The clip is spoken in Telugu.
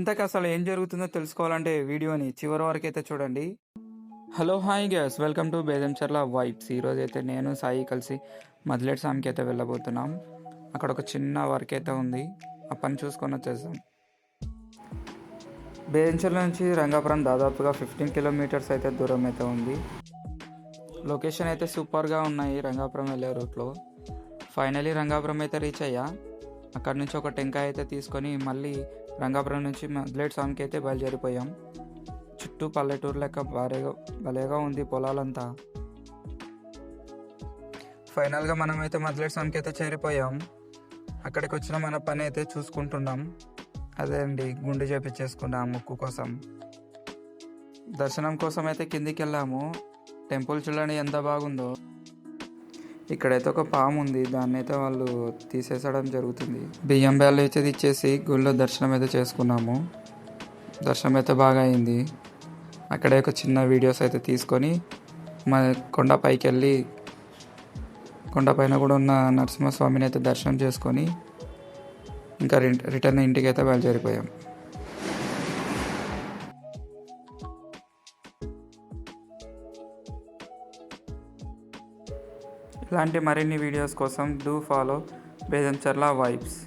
ఇంతకు అసలు ఏం జరుగుతుందో తెలుసుకోవాలంటే వీడియోని చివరి వరకు అయితే చూడండి. Hello hi guys welcome to Bedancharla vibes ఈరోజు అయితే నేను సాయి కలిసి మదిలేట్ సామికి అయితే వెళ్ళబోతున్నాం. అక్కడ ఒక చిన్న వర్క్ అయితే ఉంది. ఆ పని చూసుకొని వచ్చేసాం బేదంచర్ల నుంచి రంగాపురం దాదాపుగా ఫిఫ్టీన్ కిలోమీటర్స్ అయితే దూరం అయితే ఉంది. లొకేషన్ అయితే సూపర్గా ఉన్నాయి. రంగాపురం వెళ్ళే రూట్లో. ఫైనలీ రంగాపురం అయితే రీచ్ అయ్యా. అక్కడ నుంచి ఒక టెంకాయ అయితే తీసుకొని మళ్ళీ రంగాపురం నుంచి మద్లేట్ స్వామికి అయితే బయలుదేరిపోయాం. చుట్టూ పల్లెటూరు లెక్క భారీగా భలేగా ఉంది పొలాలంతా. ఫైనల్గా మనమైతే అయితే మద్లేట్ స్వామికి అయితే చేరిపోయాం. అక్కడికి వచ్చిన మన పని అయితే చూసుకుంటున్నాం. అదే అండి గుండు చేపించేసుకున్నాం ముక్కు కోసం. దర్శనం కోసం అయితే కిందికి వెళ్ళాము టెంపుల్ చూడండి ఎంత బాగుందో. ఇక్కడైతే ఒక పాము ఉంది. దాన్ని అయితే వాళ్ళు తీసేసడం జరుగుతుంది. బియ్యం బ్యాలు అయితే ఇచ్చేసి గుళ్ళో దర్శనం అయితే చేసుకున్నాము. దర్శనం అయితే బాగా అయింది. అక్కడే ఒక చిన్న వీడియోస్ అయితే తీసుకొని మా కొండ పైకి వెళ్ళి కొండపైన కూడా ఉన్న నరసింహస్వామిని అయితే దర్శనం చేసుకొని ఇంకా రి- రిటర్న్ ఇంటికి అయితే బయలుదేరిపోయాం. ఇలాంటి మరిన్ని వీడియోస్ కోసం డూ ఫాలో బేదంచర్ల వైబ్స్.